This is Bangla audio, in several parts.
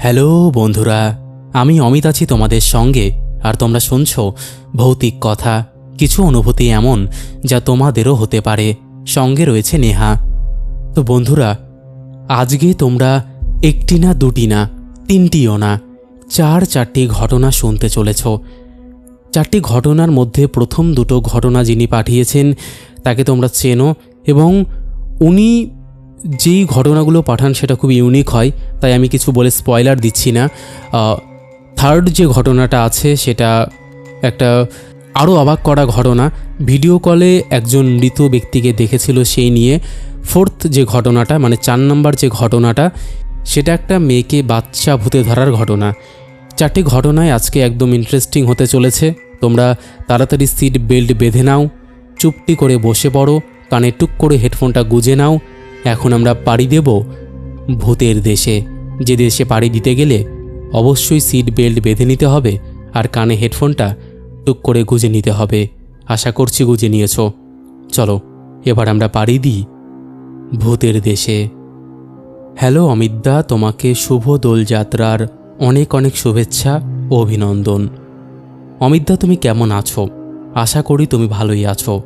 হ্যালো বন্ধুরা, আমি অমিত আছি তোমাদের সঙ্গে, আর তোমরা শুনছো ভৌতিক কথা, কিছু অনুভূতি এমন যা তোমাদেরও হতে পারে। সঙ্গে রয়েছে নেহা। তো বন্ধুরা, আজকে তোমরা একটি না দুটি না, তিনটিও না, চার চারটি ঘটনা শুনতে চলেছ। চারটি ঘটনার মধ্যে প্রথম দুটো ঘটনা যিনি পাঠিয়েছেন, তাকে তোমরা চেনো এবং উনি যেই ঘটনাগুলো পাঠান সেটা খুব ইউনিক হয়, তাই আমি কিছু বলে স্পয়লার দিচ্ছি না। থার্ড যে ঘটনাটা আছে সেটা একটা আরও অবাক করা ঘটনা। ভিডিও কলে একজন মৃত ব্যক্তিকে দেখেছিল সেই নিয়ে। ফোর্থ যে ঘটনাটা মানে চার নম্বর যে ঘটনাটা, সেটা একটা মেয়েকে বাচ্চা ভূতে ধরার ঘটনা। চারটি ঘটনায় আজকে একদম ইন্টারেস্টিং হতে চলেছে। তোমরা তাড়াতাড়ি সিট বেল্ট বেঁধে নাও, চুপটি করে বসে পড়ো, কানে টুক করে হেডফোনটা গুজে নাও। এখন আমরা পাড়ি দেব ভূতের দেশে। যে দেশে পাড়ি দিতে গেলে অবশ্যই সিট বেল্ট বেঁধে নিতে হবে আর কানে হেডফোনটা টুক করে গুজে নিতে হবে। আশা করছি গুজে নিয়েছো। চলো, এবার আমরা পাড়ি দিই ভূতের দেশে। হ্যালো অমিতদা, তোমাকে শুভ দোলযাত্রার অনেক অনেক শুভেচ্ছা ও অভিনন্দন। অমিতদা, তুমি কেমন আছো? আশা করি তুমি ভালোই আছো।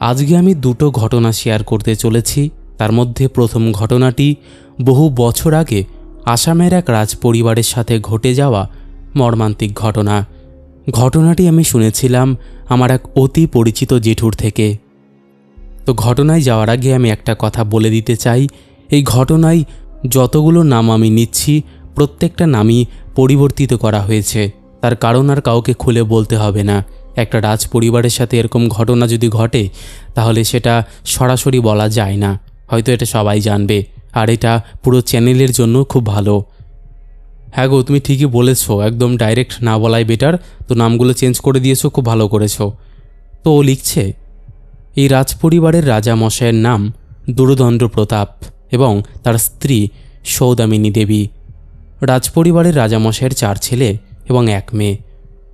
আজকে আমি দুটো ঘটনা শেয়ার করতে চলেছি। তার মধ্যে প্রথম ঘটনাটি বহু বছর আগে আসামের এক রাজ পরিবারের সাথে ঘটে যাওয়া মর্মান্তিক ঘটনা। ঘটনাটি আমি শুনেছিলাম আমার এক অতি পরিচিত জেঠুর থেকে। তো ঘটনায় যাওয়ার আগে আমি একটা কথা বলে দিতে চাই। এই ঘটনায় যতগুলো নাম আমি নিচ্ছি, প্রত্যেকটা নামই পরিবর্তিত করা হয়েছে। তার কারণ আর কাউকে খুলে বলতে হবে না। একটা রাজ পরিবারের সাথে এরকম ঘটনা যদি ঘটে, তাহলে সেটা সরাসরি বলা যায় না। হয়তো এটা সবাই জানবে। আর এটা পুরো চ্যানেলের জন্য খুব ভালো। হ্যাঁ গো, তুমি ঠিকই বলেছ, একদম ডাইরেক্ট না বলাই বেটার তো নামগুলো চেঞ্জ করে দিয়েছ, খুব ভালো করেছ। তো ও লিখছে, এই রাজপরিবারের রাজা মশাইয়ের নাম দুরদণ্ড প্রতাপ এবং তার স্ত্রী সৌদামিনী দেবী। রাজপরিবারের রাজামশাইয়ের চার ছেলে এবং এক মেয়ে।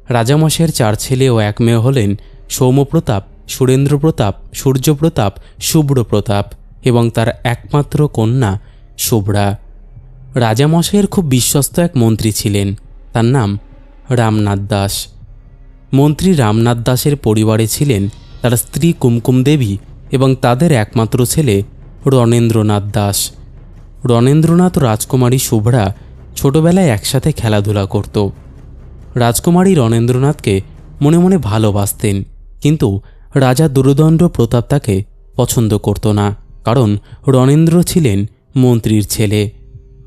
রাজামশাইয়ের চার ছেলে ও এক মেয়ে হলেন সৌম্যপ্রতাপ সুরেন্দ্র প্রতাপ সূর্যপ্রতাপ শুভ্র প্রতাপ এবং তার একমাত্র কন্যা শুভ্রা। রাজামশাইয়ের খুব বিশ্বস্ত এক মন্ত্রী ছিলেন। তার নাম রামনাথ দাস। মন্ত্রী রামনাথ দাসের পরিবারে ছিলেন তার স্ত্রী কুমকুম দেবী এবং তাদের একমাত্র ছেলে রণেন্দ্রনাথ দাস। রণেন্দ্রনাথ রাজকুমারী শুভ্রা ছোটবেলায় একসাথে খেলাধুলা করত। রাজকুমারী রণেন্দ্রনাথকে মনে মনে ভালোবাসতেন, কিন্তু রাজা দুর্দণ্ড প্রতাপ তাকে পছন্দ করত না। কারণ রণেন্দ্র ছিলেন মন্ত্রীর ছেলে।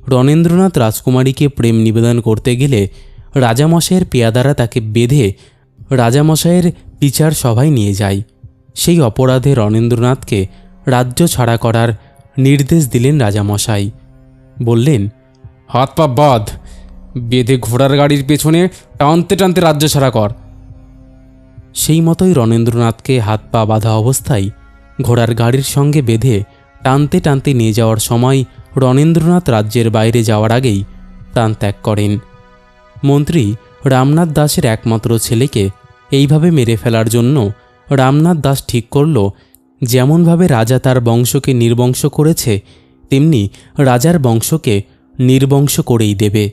রণেন্দ্রনাথ রাজকুমারীকে প্রেম নিবেদন করতে গেলে রাজামশাইয়ের পেয়াদারা তাকে বেঁধে রাজামশাইয়ের বিচার সভায় নিয়ে যায়। সেই অপরাধে রণেন্দ্রনাথকে রাজ্য ছাড়া করার নির্দেশ দিলেন রাজামশাই। বললেন, হাত পা বাঁধ। বেঁধে ঘোড়ার গাড়ির পেছনে টানতে টানতে রাজ্য ছাড়া কর। সেই মতোই রণেন্দ্রনাথকে হাত পা বাঁধা অবস্থায় ঘোড়ার গাড়ির সঙ্গে বেঁধে টানতে টানতে নিয়ে যাওয়ার সময় রণেন্দ্রনাথ রাজ্যের বাইরে যাওয়ার আগেই প্রাণ ত্যাগ করেন। মন্ত্রী রামনাথ দাসের একমাত্র ছেলেকে এইভাবে মেরে ফেলার জন্য রামনাথ দাস ঠিক করল, যেমনভাবে রাজা তার বংশকে নির্বংশ করেছে, তেমনি রাজার বংশকে নির্বংশ করেই দেবে।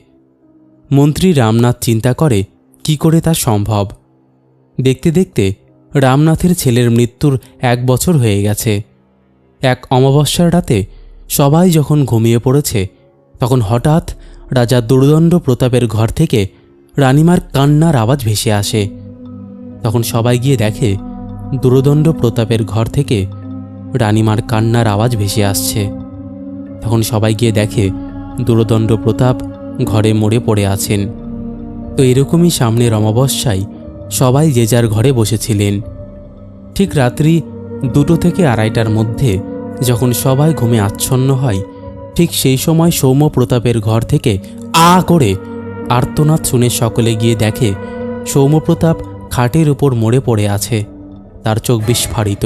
মন্ত্রী রামনাথ চিন্তা করে, কি করে তা সম্ভব? দেখতে দেখতে রামনাথের ছেলের মৃত্যুর এক বছর হয়ে গেছে। এক অমাবস্যার রাতে সবাই যখন ঘুমিয়ে পড়েছে, তখন হঠাৎ রাজা দুর্দণ্ড প্রতাপের ঘর থেকে রানিমার কান্নার আওয়াজ ভেসে আসে। তখন সবাই গিয়ে দেখে, দুর্দণ্ড প্রতাপের ঘর থেকে রানিমার কান্নার আওয়াজ ভেসে আসছে। তখন সবাই গিয়ে দেখে, দুরদণ্ড প্রতাপ ঘরে মরে পড়ে আছেন। তো এরকমই সামনের অমাবস্যায় সবাই যে যার ঘরে বসেছিলেন। ঠিক রাত্রি দুটো থেকে আড়াইটার মধ্যে যখন সবাই ঘুমে আচ্ছন্ন হয়, ঠিক সেই সময় সৌম্য প্রতাপের ঘর থেকে আ করে আর্তনাদ শুনে সকলে গিয়ে দেখে সৌম্যপ্রতাপ খাটের উপর মরে পড়ে আছে, তার চোখ বিস্ফারিত।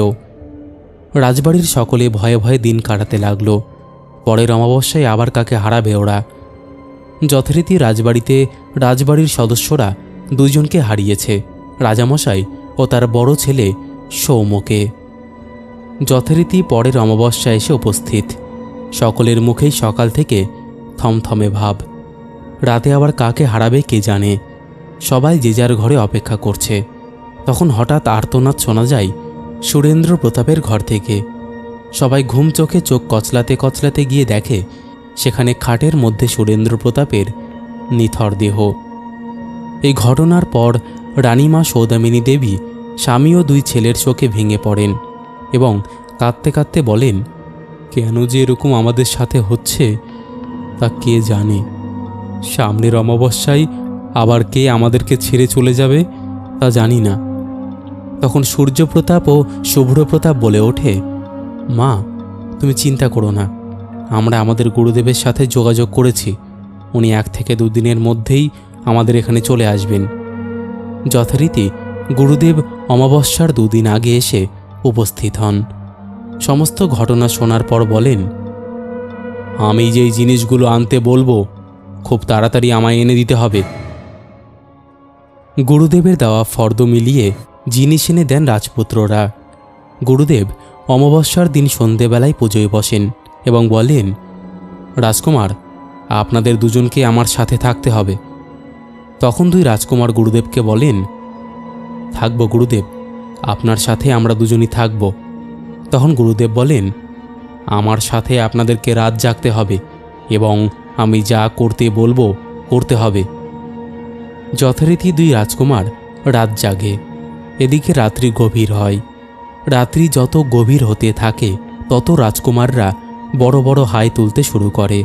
রাজবাড়ির সকলে ভয়ে ভয়ে দিন কাটাতে লাগল। পরের অমাবস্যায় আবার কাকে হারাবে ওরা? যথারীতি রাজবাড়িতে রাজবাড়ির সদস্যরা দুইজনকে হারিয়েছে, রাজামশাই ও তার বড় ছেলে সৌম্যকে। যথারীতি পরের অমাবস্যা এসে উপস্থিত। সকলের মুখেই সকাল থেকে থমথমে ভাব। রাতে আবার কাকে হারাবে কে জানে। সবাই যে যার ঘরে অপেক্ষা করছে। তখন হঠাৎ আর্তনাদ শোনা যায় সুরেন্দ্র প্রতাপের ঘর থেকে। সবাই ঘুম চোখে চোখ কচলাতে কচলাতে গিয়ে দেখে, সেখানে খাটের মধ্যে সুরেন্দ্র প্রতাপের নিথর দেহ। এই ঘটনার পর রানীমা সৌদামিনী দেবী স্বামী ও দুই ছেলের চোখে ভেঙে পড়েন এবং কাঁদতে কাঁদতে বলেন, কেন যে এরকম আমাদের সাথে হচ্ছে, তা কে জানে? সামনের অমাবস্যায় আবার কে আমাদেরকে ছেড়ে চলে যাবে, তা জানি না। তখন সূর্যপ্রতাপ ও শুভ্রপ্রতাপ বলে ওঠে, মা, তুমি চিন্তা করো না। আমরা আমাদের গুরুদেবের সাথে যোগাযোগ করেছি। উনি এক থেকে দুদিনের মধ্যেই আমাদের এখানে চলে আসবেন। যথারীতি গুরুদেব অমাবস্যার দুদিন আগে এসে উপস্থিত হন। সমস্ত ঘটনা শোনার পর বলেন, আমি যেই জিনিসগুলো আনতে বলব, খুব তাড়াতাড়ি আমায় এনে দিতে হবে। গুরুদেবের দেওয়া ফর্দ মিলিয়ে জিনিস এনে দেন রাজপুত্ররা। গুরুদেব অমাবস্যার দিন সন্ধেবেলায় পুজোয় বসেন এবং বলেন, রাজকুমার, আপনাদের দুজনকে আমার সাথে থাকতে হবে। তখন দুই রাজকুমার গুরুদেবকে বলেন, থাকব গুরুদেব, আপনার সাথে আমরা দুজনই থাকব। তখন গুরুদেব বলেন, আমার সাথে আপনাদেরকে রাত জাগতে হবে এবং আমি যা করতে বলব, করতে হবে। যথারীতি দুই রাজকুমার রাত জাগে। এদিকে রাত্রি গভীর হয়। রাত্রি যত গভীর হতে থাকে, তত রাজকুমাররা বড় বড় হাই তুলতে শুরু করে।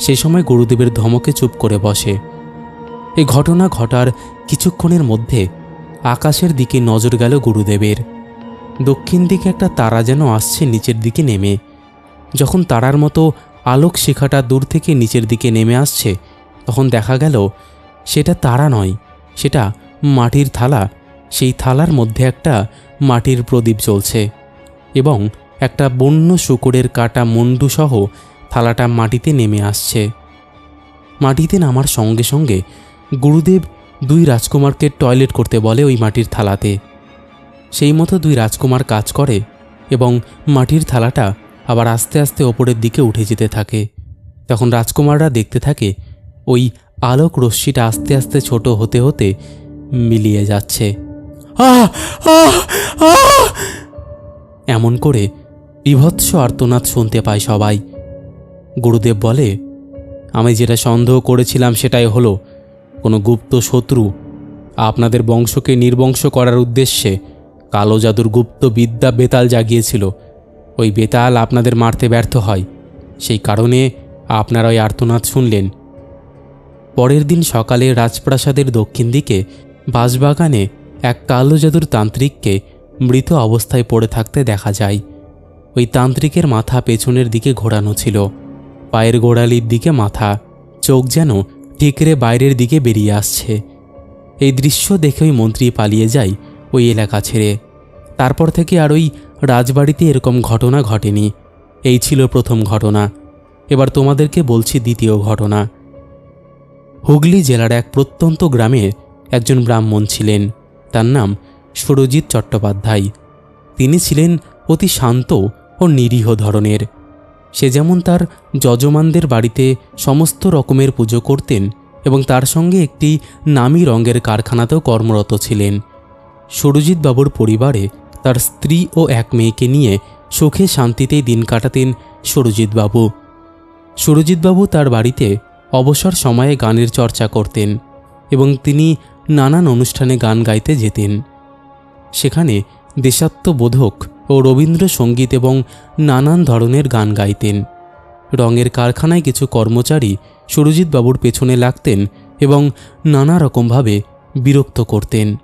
সে সময় গুরুদেবের ধমকে চুপ করে বসে। এই ঘটনা ঘটার কিছুক্ষণের মধ্যে আকাশের দিকে নজর গেল গুরুদেবের। দক্ষিণ দিকে একটা তারা যেন আসছে নিচের দিকে নেমে। যখন তারার মতো আলোক শিখাটা দূর থেকে নিচের দিকে নেমে আসছে, তখন দেখা গেল সেটা তারা নয়, সেটা মাটির থালা। সেই থালার মধ্যে একটা মাটির প্রদীপ জ্বলছে এবং একটা বন্য শুকুরের কাটা মুন্ডুসহ থালাটা মাটিতে নেমে আসছে। মাটিতে নামার সঙ্গে সঙ্গে গুরুদেব দুই রাজকুমারকে টয়লেট করতে বলে ওই মাটির থালাতে। সেই মতো দুই রাজকুমার কাজ করে এবং মাটির থালাটা আবার আস্তে আস্তে ওপরের দিকে উঠে যেতে থাকে। তখন রাজকুমাররা দেখতে থাকে ওই আলোক রশ্মিটা আস্তে আস্তে ছোট হতে হতে মিলিয়ে যাচ্ছে। এমন করে বিভৎস আর্তনাদ শুনতে পায় সবাই। গুরুদেব বলে, আমি যেটা সন্দেহ করেছিলাম সেটাই হলো কোনো গুপ্ত শত্রু। আপনাদের বংশকে নির্বংশ করার উদ্দেশ্যে কালো জাদুর গুপ্ত বিদ্যা বেতাল জাগিয়েছিল। ওই বেতাল আপনাদের মারতে ব্যর্থ হয়। সেই কারণে আপনারা ওই আর্তনাদ শুনলেন। পরের দিন সকালে রাজপ্রাসাদের দক্ষিণ দিকে বাঁশবাগানে এক কালো জাদুর তান্ত্রিককে মৃত অবস্থায় পড়ে থাকতে দেখা যায়। ওই তান্ত্রিকের মাথা পেছনের দিকে ঘোরানো ছিল। পায়ের গোড়ালির দিকে মাথা, চোখ যেন টিকরে বাইরের দিকে বেরিয়ে আসছে। এই দৃশ্য দেখে ওই মন্ত্রী পালিয়ে যায় ওই এলাকা ছেড়ে। তারপর থেকে আর ওই রাজবাড়িতে এরকম ঘটনা ঘটেনি। এই ছিল প্রথম ঘটনা। এবার তোমাদেরকে বলছি দ্বিতীয় ঘটনা। হুগলি জেলার এক প্রত্যন্ত গ্রামে একজন ব্রাহ্মণ ছিলেন। তার নাম সুরজিৎ চট্টোপাধ্যায়। তিনি ছিলেন অতি শান্ত ও নিরীহ ধরনের। সে যেমন তার যজমানদের বাড়িতে সমস্ত রকমের পুজো করতেন এবং তার সঙ্গে একটি নামী রঙের কারখানাতেও কর্মরত ছিলেন। সুরজিৎ বাবুর পরিবারে তার স্ত্রী ও এক মেয়েকে নিয়ে সুখে শান্তিতেই দিন কাটাতেন সুরজিৎবাবু সুরজিৎবাবু তার বাড়িতে অবসর সময়ে গানের চর্চা করতেন এবং তিনি নানান অনুষ্ঠানে গান গাইতে যেতেন। সেখানে দেশাত্মবোধক ও রবীন্দ্রসঙ্গীত এবং নানান ধরনের গান গাইতেন। রঙের কারখানায় কিছু কর্মচারী সুরজিৎবাবুর পেছনে লাগতেন এবং নানা রকমভাবে বিরক্ত করতেন।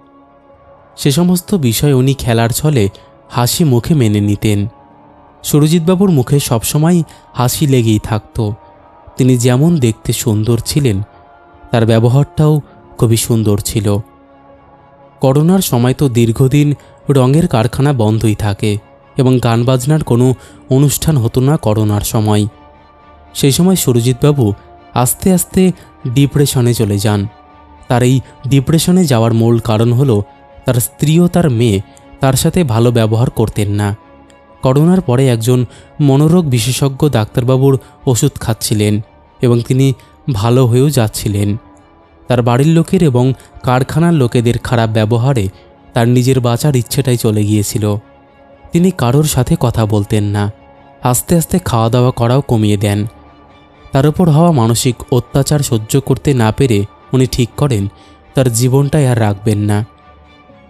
সে সমস্ত বিষয় উনি খেলার ছলে হাসি মুখে মেনে নিতেন। সুরজিৎবাবুর মুখে সবসময় হাসি লেগেই থাকত। তিনি যেমন দেখতে সুন্দর ছিলেন, তার ব্যবহারটাও খুবই সুন্দর ছিল। করোনার সময় তো দীর্ঘদিন রঙের কারখানা বন্ধই থাকে এবং গান বাজনার কোনো অনুষ্ঠান হতো না করোনার সময়। সেই সময় সুরজিৎবাবু আস্তে আস্তে ডিপ্রেশনে চলে যান। তার এই ডিপ্রেশনে যাওয়ার মূল কারণ হলো তার স্ত্রী ও তার মেয়ে তার সাথে ভালো ব্যবহার করতেন না। করোনার পরে একজন মনোরোগ বিশেষজ্ঞ ডাক্তারবাবুর ওষুধ খাচ্ছিলেন এবং তিনি ভালো হয়েও যাচ্ছিলেন। তার বাড়ির লোকের এবং কারখানার লোকেদের খারাপ ব্যবহারে তার নিজের বাঁচার ইচ্ছেটাই চলে গিয়েছিল। তিনি কারোর সাথে কথা বলতেন না। আস্তে আস্তে খাওয়া দাওয়া করাও কমিয়ে দেন। তার উপর হওয়া মানসিক অত্যাচার সহ্য করতে না পেরে উনি ঠিক করেন, তার জীবনটাই আর রাখবেন না।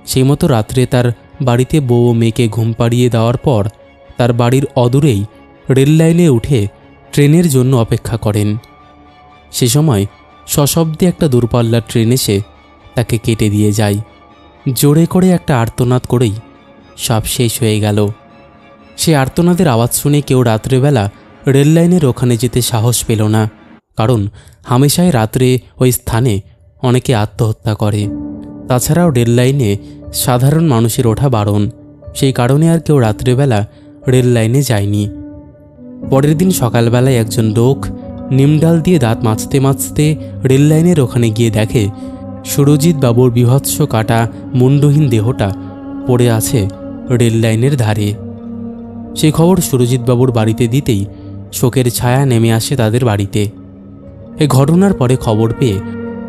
সেই মতো রাত্রে তার বাড়িতে বউ মেয়েকে ঘুম পাড়িয়ে দেওয়ার পর তার বাড়ির অদূরেই রেল লাইনে উঠে ট্রেনের জন্য অপেক্ষা করেন। সে সময় সশব্দে একটা দূরপাল্লার ট্রেন এসে তাকে কেটে দিয়ে যায়। জোরে করে একটা আর্তনাদ করেই সব শেষ হয়ে গেল। সে আর্তনাদের আওয়াজ শুনে কেউ রাত্রেবেলা রেললাইনের ওখানে যেতে সাহস পেল না, কারণ হামেশাই রাত্রে ওই স্থানে অনেকে আত্মহত্যা করে। তাছাড়াও রেললাইনে সাধারণ মানুষের ওঠা বারণ, সেই কারণে আর কেউ রাত্রেবেলা রেল লাইনে যায়নি। পরের দিন সকালবেলায় একজন লোক নিমডাল দিয়ে দাঁত মাজতে মাজতে রেল লাইনের ওখানে গিয়ে দেখে সুরজিৎ বাবুর বিভৎস কাটা মুন্ডহীন দেহটা পড়ে আছে রেল লাইনের ধারে। সে খবর সুরজিৎ বাবুর বাড়িতে দিতেই শোকের ছায়া নেমে আসে তাদের বাড়িতে। এ ঘটনার পরে খবর পেয়ে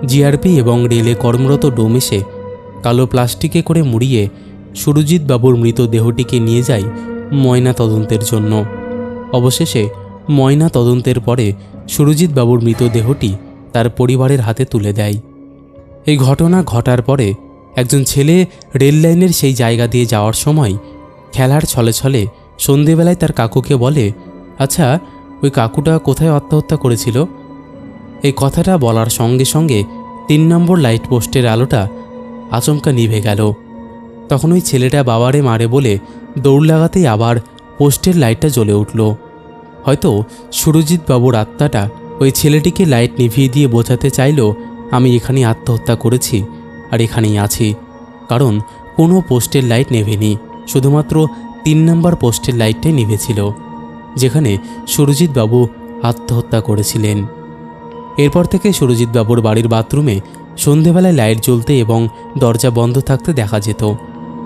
জিআরপি এবং রেলে কর্মরত ডোম এসে কালো প্লাস্টিকে করে মুড়িয়ে সুরজিৎ বাবুর মৃতদেহটিকে নিয়ে যায় ময়না তদন্তের জন্য। অবশেষে ময়না তদন্তের পরে সুরজিৎ বাবুর মৃতদেহটি তার পরিবারের হাতে তুলে দেয়। এই ঘটনা ঘটার পরে একজন ছেলে রেল লাইনের সেই জায়গা দিয়ে যাওয়ার সময় খেলার ছলে ছলে সন্ধেবেলায় তার কাকুকে বলে আচ্ছা ওই কাকুটা কোথায় আত্মহত্যা করেছিল? এই কথাটা বলার সঙ্গে সঙ্গে তিন নম্বর লাইট পোস্টের আলোটা আচমকা নিভে গেল। তখন ওই ছেলেটা বাবারে মারে বলে দৌড় লাগাতেই আবার পোস্টের লাইটটা জ্বলে উঠল। হয়তো সুরজিৎ বাবুর আত্মাটা ওই ছেলেটিকে লাইট নিভিয়ে দিয়ে বোঝাতে চাইল আমি এখানেই আত্মহত্যা করেছি আর এখানেই আছি। কারণ কোনো পোস্টের লাইট নেভেনি, শুধুমাত্র তিন নম্বর পোস্টের লাইটটাই নিভেছিল, যেখানে সুরজিৎ বাবু আত্মহত্যা করেছিলেন। এরপর থেকে সুরজিৎ বাবুর বাড়ির বাথরুমে সন্ধেবেলায় লাইট জ্বলতে এবং দরজা বন্ধ থাকতে দেখা যেত।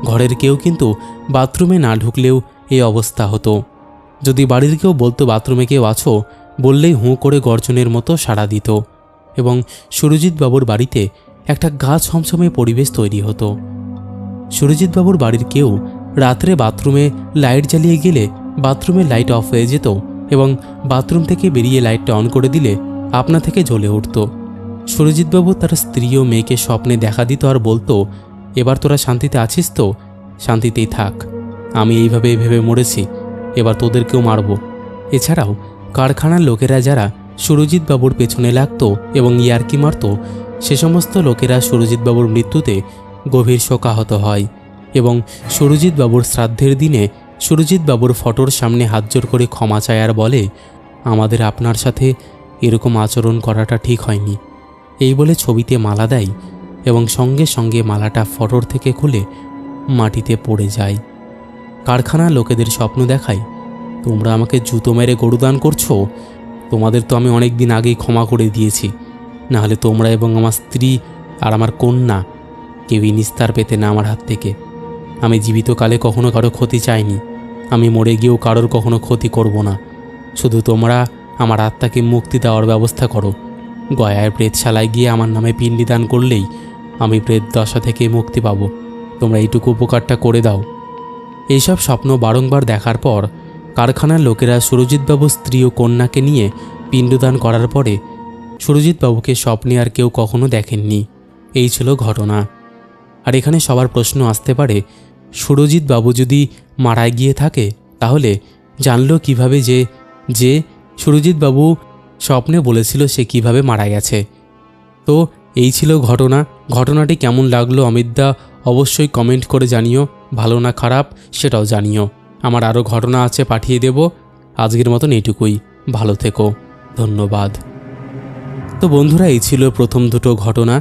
ঘরের কেউ কিন্তু বাথরুমে না ঢুকলেও এই অবস্থা হতো। যদি বাড়ির কেউ বলতো বাথরুমে কেউ আছো, বললেই হুঁ করে গর্জনের মতো সাড়া দিত। এবং সুরজিৎ বাবুর বাড়িতে একটা গা ছমছমে পরিবেশ তৈরি হতো। সুরজিৎ বাবুর বাড়ির কেউ রাত্রে বাথরুমে লাইট জ্বালিয়ে গেলে বাথরুমে লাইট অফ হয়ে যেত এবং বাথরুম থেকে বেরিয়ে লাইটটা অন করে দিলে আপনা থেকে জ্বলে উঠত। সুরজিৎবাবু তার স্ত্রী ও মেয়েকে স্বপ্নে দেখা দিত আর বলতো, এবার তোরা শান্তিতে আছিস তো? শান্তিতেই থাক। আমি এইভাবে ভেবে মরেছি। এবার তোদেরকেও মারব। এছাড়াও কারখানার লোকেরা যারা সুরজিৎবাবুর পেছনে লাগতো এবং ইয়ার্কি মারত, সে সমস্ত লোকেরা সুরজিৎবাবুর মৃত্যুতে গভীর শোকাহত হয় এবং সুরজিৎবাবুর শ্রাদ্ধের দিনে সুরজিৎবাবুর ফটোর সামনে হাত জোর করে ক্ষমা চায় আর বলে, আমাদের আপনার সাথে এরকম আচরণ করাটা ঠিক হয়নি। এই বলে ছবিতে মালা দেয় এবং সঙ্গে সঙ্গে মালাটা ফটোর থেকে খুলে মাটিতে পড়ে যায়। কারখানা লোকেদের স্বপ্ন দেখায়, তোমরা আমাকে জুতো মেরে গরুদান করছ? তোমাদের তো আমি অনেক দিন আগেই ক্ষমা করে দিয়েছি। নাহলে তোমরা এবং আমার স্ত্রী আর আমার কন্যা কেউই নিস্তার পেতে না আমার হাত থেকে। আমি জীবিতকালে কখনো কারও ক্ষতি চাইনি। আমি মরে গিয়েও কারোর কখনো ক্ষতি করব না। শুধু তোমরা আমার আত্মাকে মুক্তি দেওয়ার ব্যবস্থা করো। গয়ায় প্রেতশালায় গিয়ে আমার নামে পিণ্ডিদান করলেই আমি প্রেত দশা থেকে মুক্তি পাব। তোমরা এইটুকু উপকারটা করে দাও। এইসব স্বপ্ন বারংবার দেখার পর কারখানার লোকেরা সুরজিৎবাবু স্ত্রী ও কন্যাকে নিয়ে পিণ্ডদান করার পরে সুরজিৎবাবুকে স্বপ্নে আর কেউ কখনো দেখেননি। এই ছিল ঘটনা। আর এখানে সবার প্রশ্ন আসতে পারে সুরজিৎ বাবু যদি মারা গিয়ে থাকে, তাহলে জানলো কীভাবে যে যে সুরজিৎ বাবু স্বপ্নে বলেছিল সে কীভাবে মারা গেছে। তো এই ছিল ঘটনা। ঘটনাটি কেমন লাগল অমিতদা অবশ্যই কমেন্ট করে জানিও। ভালো না খারাপ সেটাও জানিও। আমার আরও ঘটনা আছে পাঠিয়ে দেব। আজকের মতন এইটুকুই। ভালো থেকো। ধন্যবাদ। তো বন্ধুরা, এই ছিল প্রথম দুটো ঘটনা।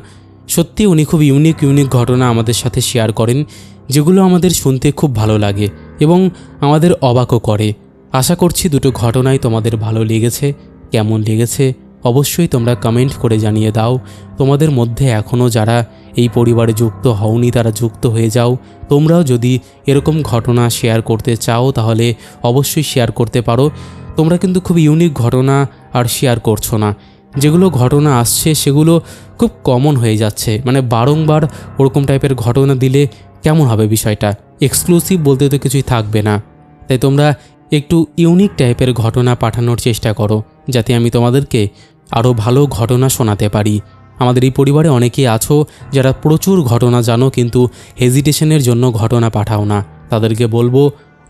সত্যি উনি খুব ইউনিক ইউনিক ঘটনা আমাদের সাথে শেয়ার করেন, যেগুলো আমাদের শুনতে খুব ভালো লাগে এবং আমাদের অবাকও করে। আশা করছি দুটো ঘটনাই তোমাদের ভালো লেগেছে, কেমন লেগেছে অবশ্যই তোমরা কমেন্ট করে জানিয়ে দাও। তোমাদের মধ্যে এখনও যারা এই পরিবারে যুক্ত হওনি, তারা যুক্ত হয়ে যাও। তোমরাও যদি এরকম ঘটনা শেয়ার করতে চাও, তাহলে অবশ্যই শেয়ার করতে পারো। তোমরা কিন্তু খুব ইউনিক ঘটনা আর শেয়ার করছ না। যেগুলো ঘটনা আসছে, সেগুলো খুব কমন হয়ে যাচ্ছে। মানে বারংবার ওরকম টাইপের ঘটনা দিলে কেমন হবে বিষয়টা? এক্সক্লুসিভ বলতে তো কিছুই থাকবে না। তাই তোমরা একটু ইউনিক টাইপের ঘটনা পাঠানোর চেষ্টা করো, যাতে আমি তোমাদেরকে আরও ভালো ঘটনা শোনাতে পারি। আমাদের এই পরিবারে অনেকেই আছো যারা প্রচুর ঘটনা জানো কিন্তু হেজিটেশনের জন্য ঘটনা পাঠাও না। তাদেরকে বলব,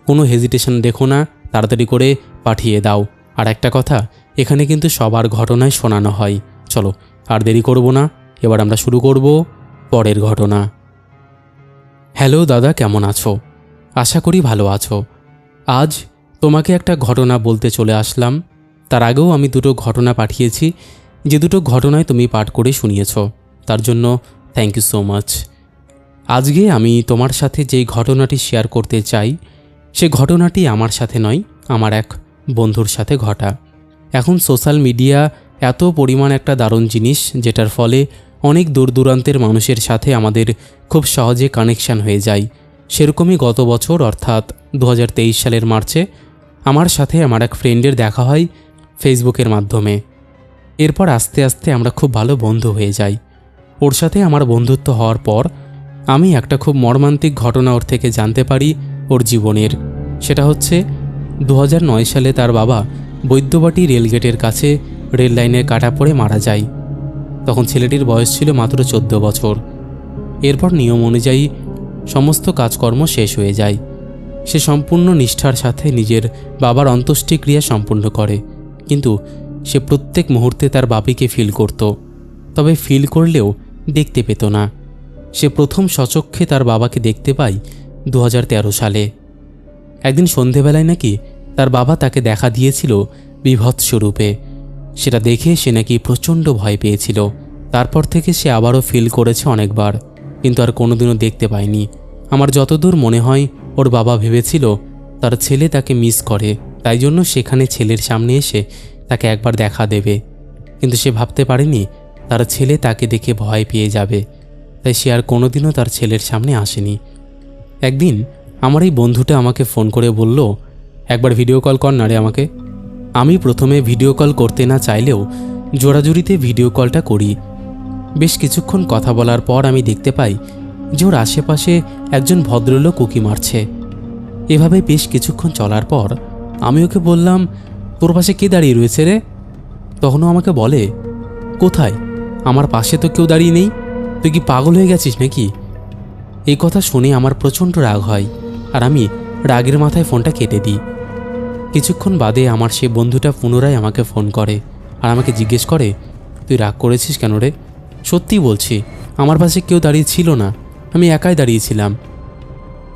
কোনো হেজিটেশন দেখো না, তাড়াতাড়ি করে পাঠিয়ে দাও। আর একটা কথা, এখানে কিন্তু সবার ঘটনাই শোনানো হয়। চলো, আর দেরি করব না, এবার আমরা শুরু করব পরের ঘটনা। হ্যালো দাদা, কেমন আছো? আশা করি ভালো আছো। আজ তোমাকে একটা ঘটনা বলতে চলে আসলাম। তার আগেও আমি দুটো ঘটনা পাঠিয়েছি। যে দুটো ঘটনায় তুমি পাঠ করে শুনিয়েছ। তার জন্য থ্যাংক ইউ সো মাচ আজকে আমি তোমার সাথে যেই ঘটনাটি শেয়ার করতে চাই, সে ঘটনাটি আমার সাথে নয়, আমার এক বন্ধুর সাথে ঘটা। এখন সোশ্যাল মিডিয়া এত পরিমাণ একটা দারুণ জিনিস, যেটার ফলে অনেক দূর দূরান্তের মানুষের সাথে আমাদের খুব সহজে কানেকশান হয়ে যায়। সেরকমই গত বছর, অর্থাৎ দু হাজার তেইশ সালের মার্চে, আমার সাথে আমার এক ফ্রেন্ডের দেখা হয় ফেসবুকের মাধ্যমে। এরপর আস্তে আস্তে আমরা খুব ভালো বন্ধু হয়ে যাই। ওর সাথে আমার বন্ধুত্ব হওয়ার পর আমি একটা খুব মর্মান্তিক ঘটনা ওর থেকে জানতে পারি ওর জীবনের। সেটা হচ্ছে দু হাজার নয় সালে তার বাবা বৈদ্যবাটি রেলগেটের কাছে রেল লাইনের কাটা পড়ে মারা যায়। তখন ছেলেটির বয়স ছিল মাত্র চোদ্দ বছর। এরপর নিয়ম অনুযায়ী সমস্ত কাজকর্ম শেষ হয়ে যায়। সে সম্পূর্ণ নিষ্ঠার সাথে নিজের বাবার অন্ত্যেষ্টিক্রিয়া সম্পূর্ণ করে। কিন্তু সে প্রত্যেক মুহূর্তে তার বাপিকে ফিল করত, তবে ফিল করলেও দেখতে পেত না। সে প্রথম সচক্ষে তার বাবাকে দেখতে পায় দু হাজার তেরো সালে। একদিন সন্ধেবেলায় নাকি তার বাবা তাকে দেখা দিয়েছিল বিভৎস রূপে। সেটা দেখে সে নাকি প্রচণ্ড ভয় পেয়েছিল। তারপর থেকে সে আবারও ফিল করেছে অনেকবার, কিন্তু আর কোনোদিনও দেখতে পায়নি। আমার যতদূর মনে হয়, ওর বাবা ভেবেছিল তার ছেলে তাকে মিস করে। তাই জন্য সেখানে ছেলের সামনে এসে তাকে একবার দেখা দেবে। কিন্তু সে ভাবতে পারেনি তার ছেলে তাকে দেখে ভয় পেয়ে যাবে। তাই সে আর কোনোদিনও তার ছেলের সামনে আসেনি। একদিন আমার এই বন্ধুটা আমাকে ফোন করে বলল, একবার ভিডিও কল কর না রে আমাকে। আমি প্রথমে ভিডিও কল করতে না চাইলেও জোড়াজুড়িতে ভিডিও কলটা করি। বেশ কিছুক্ষণ কথা বলার পর আমি দেখতে পাই যে ওর আশেপাশে একজন ভদ্রলোক উকি মারছে। এভাবে বেশ কিছুক্ষণ চলার পর আমি ওকে বললাম, তোর পাশে কে দাঁড়িয়ে রয়েছে রে? তখনও আমাকে বলে, কোথায়? আমার পাশে তো কেউ দাঁড়িয়ে নেই। তুই কি পাগল হয়ে গেছিস নাকি? এই কথা শুনে আমার প্রচণ্ড রাগ হয় আর আমি রাগের মাথায় ফোনটা কেটে দিই। কিছুক্ষণ বাদে আমার সে বন্ধুটা পুনরায় আমাকে ফোন করে আর আমাকে জিজ্ঞেস করে, তুই রাগ করেছিস কেন রে? সত্যি বলছি, আমার পাশে কেউ দাঁড়িয়ে ছিল না। আমি একাই দাঁড়িয়েছিলাম।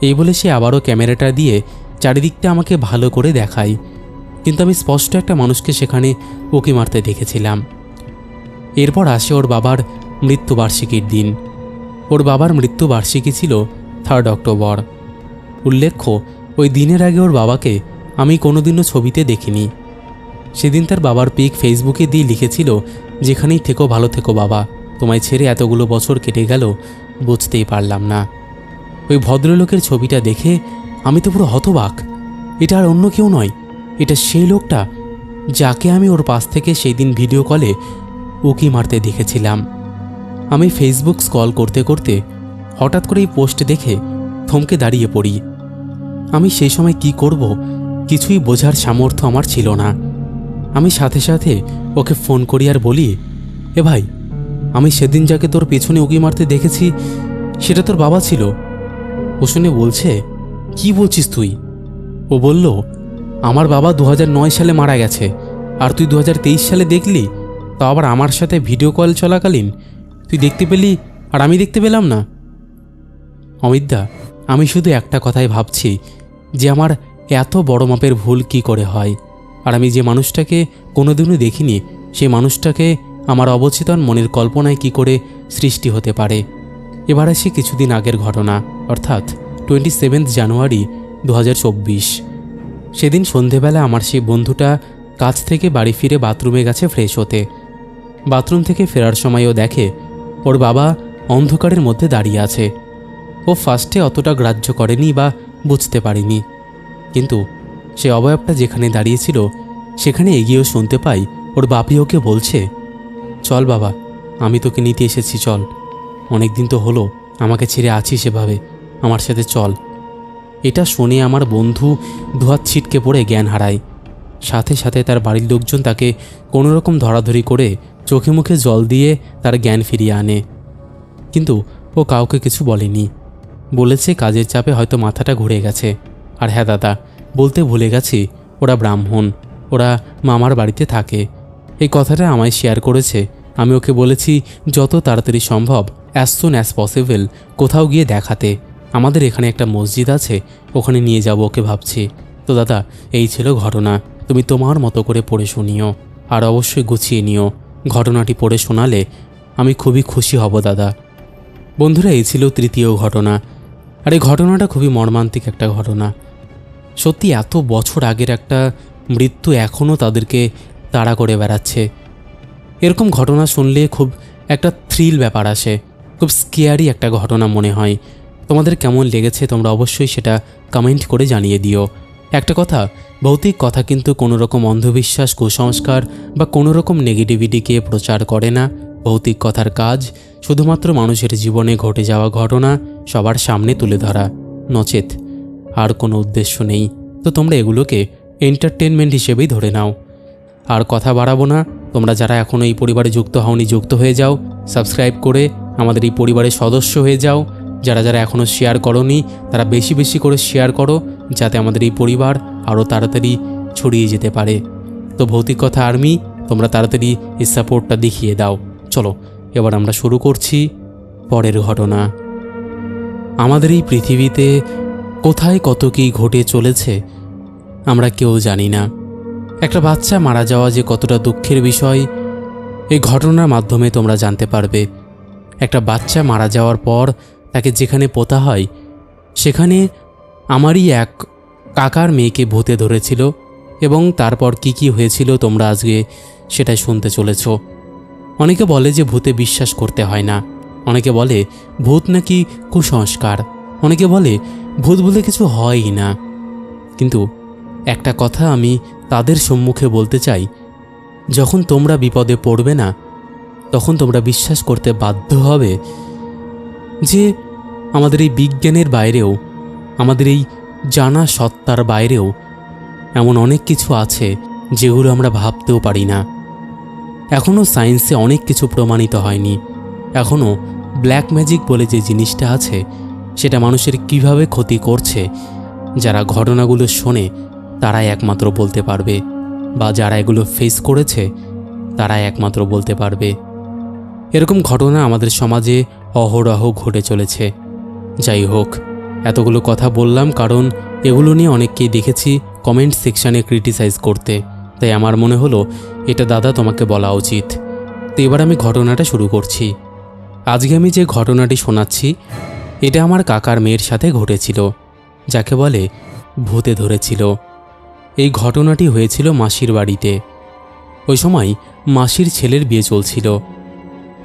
এই বলে সে আবারও ক্যামেরাটা দিয়ে চারিদিকটা আমাকে ভালো করে দেখায়। কিন্তু আমি স্পষ্ট একটা মানুষকে সেখানে উকি মারতে দেখেছিলাম। এরপর আসে ওর বাবার মৃত্যুবার্ষিকীর দিন। ওর বাবার মৃত্যুবার্ষিকী ছিল থার্ড অক্টোবর উল্লেখ্য, ওই দিনের আগে ওর বাবাকে আমি কোনোদিনও ছবিতে দেখিনি। সেদিন তার বাবার পিক ফেসবুকে দিয়ে লিখেছিল, যেখানেই থেকো, ভালো থেকো বাবা। তোমায় ছেড়ে এতগুলো বছর কেটে গেল, বুঝতেই পারলাম না। ওই ভদ্রলোকের ছবিটা দেখে আমি তো পুরো হতবাক। এটা আর অন্য কেউ নয়। এটা সেই লোকটা যাকে আমি ওর পাশ থেকে সেই দিন ভিডিও কলে উকি মারতে দেখেছিলাম। আমি ফেসবুক স্কল করতে করতে হঠাৎ করে এই পোস্ট দেখে থমকে দাঁড়িয়ে পড়ি। আমি সেই সময় কি করব কিছুই বোঝার সামর্থ্য আমার ছিল না। আমি সাথে সাথে ওকে ফোন করি আর বলি, এ ভাই, আমি সেদিন যাকে তোর পেছনে উকি মারতে দেখেছি, সেটা তোর বাবা ছিল। ও শুনে বলছে কি বলছিস তুই? ও বলল, আমার বাবা দু হাজার নয় সালে মারা গেছে, আর তুই দু হাজার তেইশ সালে দেখলি? তা আবার আমার সাথে ভিডিও কল চলাকালীন? তুই দেখতে পেলি, আর আমি দেখতে পেলাম না? অমিতদা, আমি শুধু একটা কথাই ভাবছি, যে আমার এত বড় মাপের ভুল কি করে হয়? আর আমি যে মানুষটাকে কোনোদিনও দেখিনি সেই মানুষটাকে আমার অবচেতন মনের কল্পনায় কি করে সৃষ্টি হতে পারে? এবার আসি কিছুদিন আগের ঘটনা, অর্থাৎ টোয়েন্টি সেভেন্থ জানুয়ারি দু হাজার চব্বিশ। সেদিন সন্ধেবেলা আমার সেই বন্ধুটা কাজ থেকে বাড়ি ফিরে বাথরুমে গেছে ফ্রেশ হতে। বাথরুম থেকে ফেরার সময়ও দেখে ওর বাবা অন্ধকারের মধ্যে দাঁড়িয়ে আছে। ও ফার্স্টে অতটা গ্রাহ্য করেনি বা বুঝতে পারেনি। কিন্তু সে অবয়বটা যেখানে দাঁড়িয়েছিল, সেখানে এগিয়েও শুনতে পাই ওর বাপি ওকে বলছে, চল বাবা, আমি তোকে নিতে এসেছি, চল। অনেক দিন তো হলো, আমাকে ছেড়ে আছি সেভাবে আমার সাথে চল। এটা শুনে আমার বন্ধু দুহাত ছিটকে পড়ে জ্ঞান হারায়। সাথে সাথে তার বাড়ির লোকজন তাকে কোনোরকম ধরাধরি করে চোখে মুখে জল দিয়ে তার জ্ঞান ফিরিয়ে আনে। কিন্তু ও কাউকে কিছু বলেনি। বলেছে কাজের চাপে হয়তো মাথাটা ঘুরে গেছে। আর হ্যাঁ দাদা, বলতে ভুলে গেছি, ওরা ব্রাহ্মণ, ওরা মামার বাড়িতে থাকে। এই কথাটা আমায় শেয়ার করেছে। আমি ওকে বলেছি, যত তাড়াতাড়ি সম্ভব অ্যাজ সুন অ্যাজ পসিবল কোথাও গিয়ে দেখাতে। আমাদের এখানে একটা মসজিদ আছে, ওখানে নিয়ে যাব ওকে ভাবছি। তো দাদা, এই ছিল ঘটনা। তুমি তোমার মতো করে পড়ে শুনিও, আর অবশ্যই গুছিয়ে নিও। ঘটনাটি পড়ে শোনালে আমি খুবই খুশি হব, দাদা। বন্ধুরা, এই ছিল তৃতীয় ঘটনা। আর এই ঘটনাটা খুবই মর্মান্তিক একটা ঘটনা। সত্যি এত বছর আগের একটা মৃত্যু এখনও তাদেরকে তাড়া করে বেড়াচ্ছে। এরকম ঘটনা শুনলে খুব একটা থ্রিল ব্যাপার আসে। খুব স্কেয়ারি একটা ঘটনা মনে হয়। তোমাদের কেমন লেগেছে তোমরা অবশ্যই সেটা কমেন্ট করে জানিয়ে দিও। একটা কথা, ভৌতিক কথা কিন্তু কোনো রকম অন্ধবিশ্বাস, কুসংস্কার বা কোনো রকম নেগেটিভিটিকে প্রচার করে না। ভৌতিক কথার কাজ শুধুমাত্র মানুষের জীবনে ঘটে যাওয়া ঘটনা সবার সামনে তুলে ধরা। নচেত, আর কোনো উদ্দেশ্য নেই। তো তোমরা এগুলোকে এন্টারটেনমেন্ট হিসেবেই ধরে নাও। আর কথা বাড়াবো না, তোমরা যারা এখনও এই পরিবারে যুক্ত হওনি, যুক্ত হয়ে যাও। সাবস্ক্রাইব করে আমাদের এই পরিবারের সদস্য হয়ে যাও। যারা যারা এখনও শেয়ার করনি, তারা বেশি বেশি করে শেয়ার করো, যাতে আমাদের এই পরিবার আরও তাড়াতাড়ি ছড়িয়ে যেতে পারে। তো ভৌতিক কথা আর্মি, তোমরা তাড়াতাড়ি এই সাপোর্টটা দেখিয়ে দাও। চলো, এবার আমরা শুরু করছি পরের ঘটনা। আমাদের এই পৃথিবীতে কোথায় কত কী ঘটে চলেছে, আমরা কেউ জানি না। একটা বাচ্চা মারা যাওয়া যে কতটা দুঃখের বিষয়, এই ঘটনার মাধ্যমে তোমরা জানতে পারবে। একটা বাচ্চা মারা যাওয়ার পর তাকে যেখানে পোতা হয়, সেখানে আমারই এক কাকার মেয়েকে ভূতে ধরেছিল এবং তারপর কি কি হয়েছিল তোমরা আজকে সেটাই শুনতে চলেছ। অনেকে বলে যে ভূতে বিশ্বাস করতে হয় না। অনেকে বলে ভূত নাকি কুসংস্কার। অনেকে বলে ভূত বলে কিছু হয়ই না। কিন্তু একটা কথা আমি তাদের সম্মুখে বলতে চাই, যখন তোমরা বিপদে পড়বে না, তখন তোমরা বিশ্বাস করতে বাধ্য হবে যে আমাদের এই বিজ্ঞানের বাইরেও, আমাদের এই জানা সত্তার বাইরেও এমন অনেক কিছু আছে যেগুলো আমরা ভাবতেও পারি না। এখনও সায়েন্সে অনেক কিছু প্রমাণিত হয়নি। এখনও ব্ল্যাক ম্যাজিক বলে যে জিনিসটা আছে, সেটা মানুষের কীভাবে ক্ষতি করছে, যারা ঘটনাগুলো শোনে, তারাই একমাত্র বলতে পারবে, বা যারা এগুলো ফেস করেছে, তারাই একমাত্র বলতে পারবে। এরকম ঘটনা আমাদের সমাজে অহরহ ঘটে চলেছে। যাই হোক, এতগুলো কথা বললাম কারণ এগুলো নিয়ে অনেককেই দেখেছি কমেন্ট সেকশানে ক্রিটিসাইজ করতে। তাই আমার মনে হলো, এটা দাদা তোমাকে বলা উচিত। তো এবার আমি ঘটনাটা শুরু করছি। আজকে আমি যে ঘটনাটি শোনাচ্ছি, এটা আমার কাকার মেয়ের সাথে ঘটেছিল, যাকে বলে ভূতে ধরেছিল। এই ঘটনাটি হয়েছিল মাসির বাড়িতে। ওই সময় মাসির ছেলের বিয়ে চলছিল।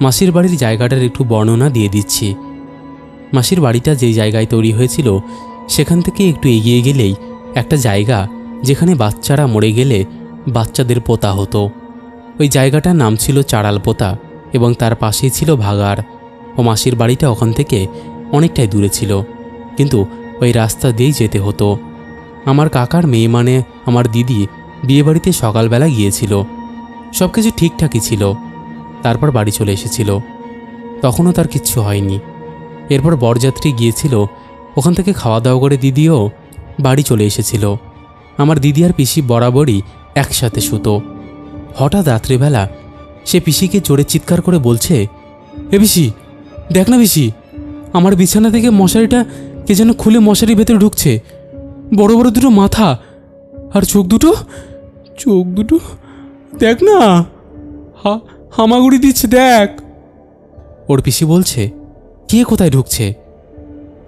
মাসির বাড়ির জায়গাটার একটু বর্ণনা দিয়ে দিচ্ছি। মাসির বাড়িটা যেই জায়গায় তৈরি হয়েছিল, সেখান থেকে একটু এগিয়ে গেলেই একটা জায়গা যেখানে বাচ্চারা মরে গেলে বাচ্চাদের পোতা হতো। ওই জায়গাটার নাম ছিল চাড়াল পোতা এবং তার পাশেই ছিল ভাগার ও মাসির বাড়িটা ওখান থেকে অনেকটাই দূরে ছিল। কিন্তু ওই রাস্তা দিয়েই যেতে হতো। আমার কাকার মেয়ে মানে আমার দিদি বিয়েবাড়িতে সকালবেলা গিয়েছিল। সব কিছু ঠিকঠাকই ছিল। তারপর বাড়ি চলে এসেছিল। তখনও তার কিচ্ছু হয়নি। এরপর বরযাত্রী গিয়েছিল। ওখান থেকে খাওয়া দাওয়া করে দিদিও বাড়ি চলে এসেছিল। আমার দিদি আর পিসি বরাবরই একসাথে শুতো। হঠাৎ রাত্রিবেলা সে পিসিকে চড়ে চিৎকার করে বলছে, এ পিসি, দেখ না পিসি, আমার বিছানা থেকে মশারিটা কে যেন খুলে মশারির ভেতরে ঢুকছে। বড় বড় দুটো মাথা আর চোখ দুটো চোখ দুটো, দেখ না, হা হামাগুড়ি দিচ্ছে, দেখ। ওর পিসি বলছে, কে কোথায় ঢুকছে?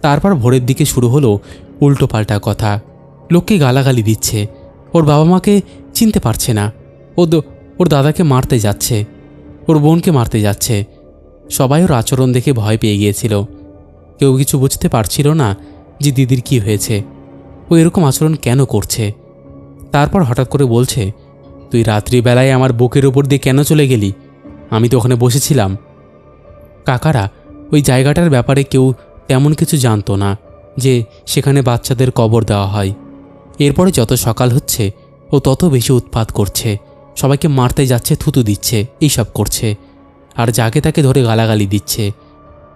তারপর ভোরের দিকে শুরু হলো উল্টো পাল্টা কথা। লোককে গালাগালি দিচ্ছে। ওর বাবা মাকে চিনতে পারছে না। ও ওর দাদাকে মারতে যাচ্ছে। ওর বোনকে মারতে যাচ্ছে। সবাই ওর আচরণ দেখে ভয় পেয়ে গিয়েছিল। কেউ কিছু বুঝতে পারছিল না যে দিদির কি হয়েছে। ও এরকম আচরণ কেন করছে? তারপর হঠাৎ করে বলছে, তুই রাত্রিবেলায় আমার বুকের ওপর দিয়ে কেন চলে গেলি? আমি তো ওখানে বসেছিলাম। কাকারা, ওই জায়গাটার ব্যাপারে কেউ তেমন কিছু জানতো না যে সেখানে বাচ্চাদের কবর দেওয়া হয়। এরপরে যত সকাল হচ্ছে, ও তত বেশি উৎপাত করছে। সবাইকে মারতে যাচ্ছে, থুতু দিচ্ছে, এইসব করছে। আর যাকে তাকে ধরে গালাগালি দিচ্ছে।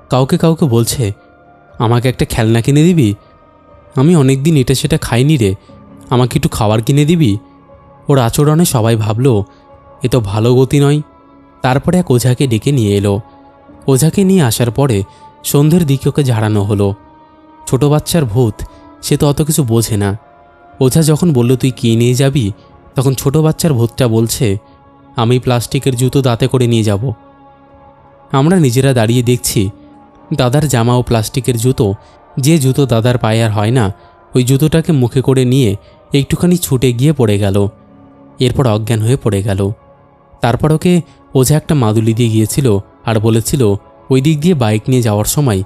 কাউকে কাউকে বলছে, আমাকে একটা খেলনা কিনে দিবি? আমি অনেক দিন এটা সেটা খাইনি রে। আমাকে একটু খাবার কিনে দিবি? ওর আচরণে সবাই ভাবলো, এ তো ভালো গতি নয়। তারপরে এক ওঝাকে ডেকে নিয়ে এলো। ওঝাকে নিয়ে আসার পরে সন্ধ্যের দিকে ওকে ঝাড়ানো হলো। ছোট বাচ্চার ভূত, সে তো অত কিছু বোঝে না। ওঝা যখন বলল, তুই কি নিয়ে যাবি? তখন ছোট বাচ্চার ভূতটা বলছে, আমি প্লাস্টিকের জুতো দাঁতে করে নিয়ে যাব। আমরা নিজেরা দাঁড়িয়ে দেখছি, দাদার জামা ও প্লাস্টিকের জুতো, যে জুতো দাদার পায়ে আর হয় না, ওই জুতোটাকে মুখে করে নিয়ে একটুখানি ছুটে গিয়ে পড়ে গেল। এরপর অজ্ঞান হয়ে পড়ে গেল। তারপর ওকে ওঝা একটা মাদুলি দিয়ে গিয়েছিল আর বলেছিল, ওই দিক দিয়ে বাইক নিয়ে যাওয়ার সময়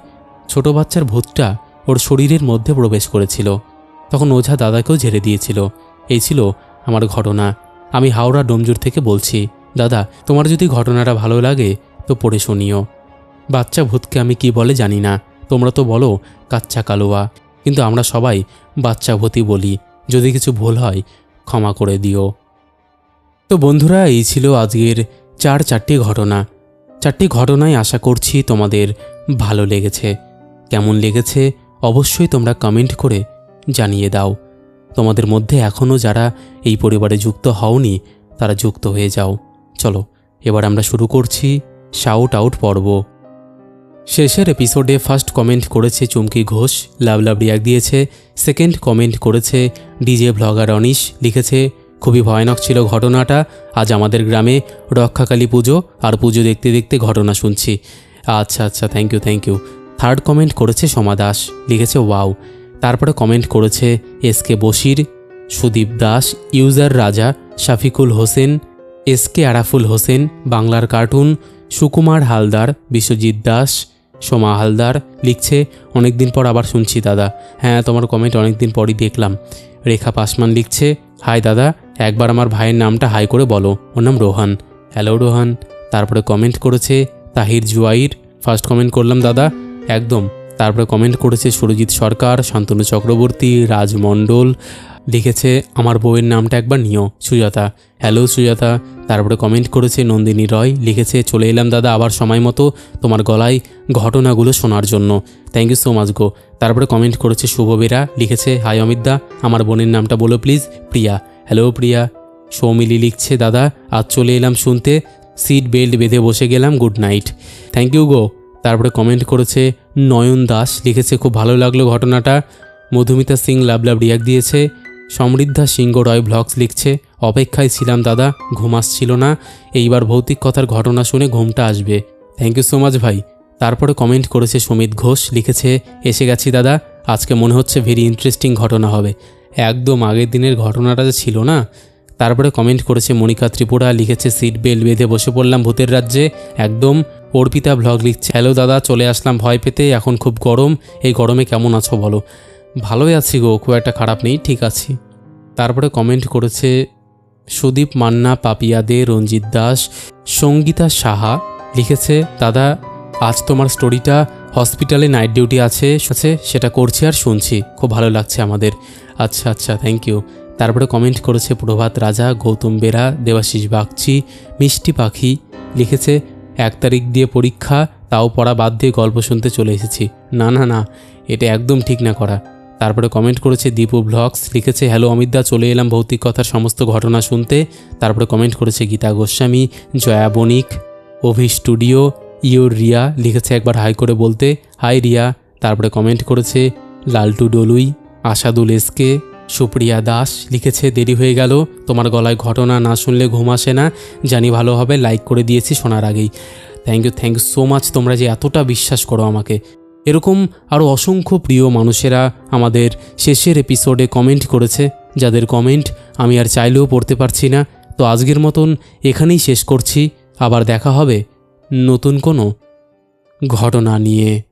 ছোট বাচ্চার ভূতটা ওর শরীরের মধ্যে প্রবেশ করেছিল। তখন ওঝা দাদাকেও ঝেড়ে দিয়েছিল। এই ছিল আমার ঘটনা। আমি হাওড়া ডোমজুর থেকে বলছি, দাদা, তোমার যদি ঘটনাটা ভালো লাগে তো পড়ে শুনিও। বাচ্চা ভূতকে আমি কি বলে জানি না। তোমরা তো বলো কাচ্চা কালোয়া। কিন্তু আমরা সবাই বাচ্চা ভূতই বলি। যদি কিছু ভুল হয় ক্ষমা করে দিও। তো বন্ধুরা, এই ছিল আজকের চার চারটি ঘটনা। চারটি ঘটনায় আশা করছি তোমাদের ভালো লেগেছে। কেমন লেগেছে অবশ্যই তোমরা কমেন্ট করে জানিয়ে দাও। তোমাদের মধ্যে এখনও যারা এই পরিবারে যুক্ত হওনি, তারা যুক্ত হয়ে যাও। চলো, এবার আমরা শুরু করছি শাউট আউট পর্ব। শেষের এপিসোডে ফার্স্ট কমেন্ট করেছে চুমকি ঘোষ, লাভ লাভ রিয়াক দিয়েছে। সেকেন্ড কমেন্ট করেছে ডিজে ভ্লগার অনিশ, লিখেছে খুবই ভয়ানক ছিল ঘটনাটা। আজ আমাদের গ্রামে রক্ষাকালী পুজো আর পুজো দেখতে দেখতে ঘটনা শুনছি। আচ্ছা আচ্ছা thank you thank you third comment করেছে সমা দাস। লিখেছে ওয়াও তারপরে কমেন্ট করেছে S K Bashir, Sudip Das, user Raja, Shafiqul Hossain, S K Araful Hossain, বাংলার কার্টুন, সুকুমার হালদার, বিশ্বজিৎ দাস, সোমা হালদার। লিখছে, অনেকদিন পর আবার শুনছি দাদা। হ্যাঁ তোমার কমেন্ট অনেকদিন পরই দেখলাম। রেখা পাসমান লিখছে হাই দাদা। একবার আমার ভাইয়ের নামটা হাই করে বলো। ওর নাম রোহান। হ্যালো রোহান। তারপরে কমেন্ট করেছে তাহির জুয়াইর। ফার্স্ট কমেন্ট করলাম, দাদা। একদম। তারপরে কমেন্ট করেছে সুরজিৎ সরকার, শান্তনু চক্রবর্তী, রাজ মণ্ডল। লিখেছে, আমার বউয়ের নামটা একবার নিও, সুজাতা। হ্যালো সুজাতা। তারপরে কমেন্ট করেছে নন্দিনী রয়। লিখেছে, চলে এলাম, দাদা, আবার সময় মতো তোমার গলায় ঘটনাগুলো শোনার জন্য। থ্যাংক ইউ সো মাচ গো। তারপরে কমেন্ট করেছে শুভ বেরা। লিখেছে, হাই অমিতদা, আমার বোনের নামটা বলো প্লিজ প্রিয়া। হ্যালো প্রিয়া। সৌমিলি লিখছে, দাদা, আজ চলে এলাম শুনতে। সিট বেল্ট বেঁধে বসে গেলাম, গুড নাইট। থ্যাংক ইউ গো। তারপরে কমেন্ট করেছে, নয়ন দাস লিখেছে, খুব ভালো লাগল ঘটনাটা। মধুমিতা সিং লাভ লাভ রিয়াক দিয়েছে। সমৃদ্ধা সিংহ রয় ব্লগস লিখছে, অপেক্ষায় ছিলাম দাদা, ঘুম আসছিল না। এইবার ভৌতিক কথার ঘটনা শুনে ঘুমটা আসবে। থ্যাংক ইউ সো মাচ ভাই। তারপরে কমেন্ট করেছে, সুমিত ঘোষ লিখেছে, এসে গেছি দাদা, আজকে মনে হচ্ছে ভেরি ইন্টারেস্টিং ঘটনা হবে। একদম আগের দিনের ঘটনাটা যে ছিল না? তারপরে কমেন্ট করেছে মনিকা ত্রিপুরা, লিখেছে সিট বেল্ট বেঁধে বসে পড়লাম ভূতের রাজ্যে। একদম অর্পিতা ভ্লগ লিখছে হ্যালো দাদা, চলে আসলাম ভয় পেতে, এখন খুব গরম, এই গরমে কেমন আছো বলো? ভালোই আছি গো, খুব একটা খারাপ নেই, ঠিক আছি। তারপরে কমেন্ট করেছে, সুদীপ মান্না, পাপিয়া দে, রঞ্জিত দাস, সঙ্গীতা সাহা। লিখেছে, দাদা, আজ তোমার স্টোরিটা হসপিটালে নাইট ডিউটি আছে সেটা করছি আর শুনছি। খুব ভালো লাগছে আমাদের। আচ্ছা আচ্ছা থ্যাংক ইউ তারপরে কমেন্ট করেছে প্রভাত রাজা, গৌতম বেরা, দেবাশিস বাগচি, মিষ্টি পাখি, লিখেছে, এক তারিখ দিয়ে পরীক্ষা, তাও পড়া বাদ দিয়ে গল্প শুনতে চলে এসেছি। না না না, এটা একদম ঠিক না করা। তারপরে কমেন্ট করেছে দীপু ব্লগস, লিখেছে হ্যালো অমিতদা চলে এলাম ভৌতিক কথার সমস্ত ঘটনা শুনতে। তারপরে কমেন্ট করেছে গীতা গোস্বামী, জয়া বণিক, অভি স্টুডিও ইউর রিয়া, লিখেছে একবার হাই করে বলতে, হাই রিয়া। তারপরে কমেন্ট করেছে, লালটু ডলুই আশাদুল এসকে, সুপ্রিয়া দাস লিখেছে, দেরি হয়ে গেল। তোমার গলায় ঘটনা না শুনলে ঘুম আসে না। জানি ভালো হবে, লাইক করে দিয়েছি শোনার আগেই। Thank you thank you so much তোমরা যে এতটা বিশ্বাস করো আমাকে। এরকম আরও অসংখ্য প্রিয় মানুষেরা আমাদের শেষের এপিসোডে কমেন্ট করেছে। যাদের কমেন্ট আমি আর চাইলেও পড়তে পারছি না। তো আজকের মতন এখানেই শেষ করছি। আবার দেখা হবে নতুন কোনো ঘটনা নিয়ে।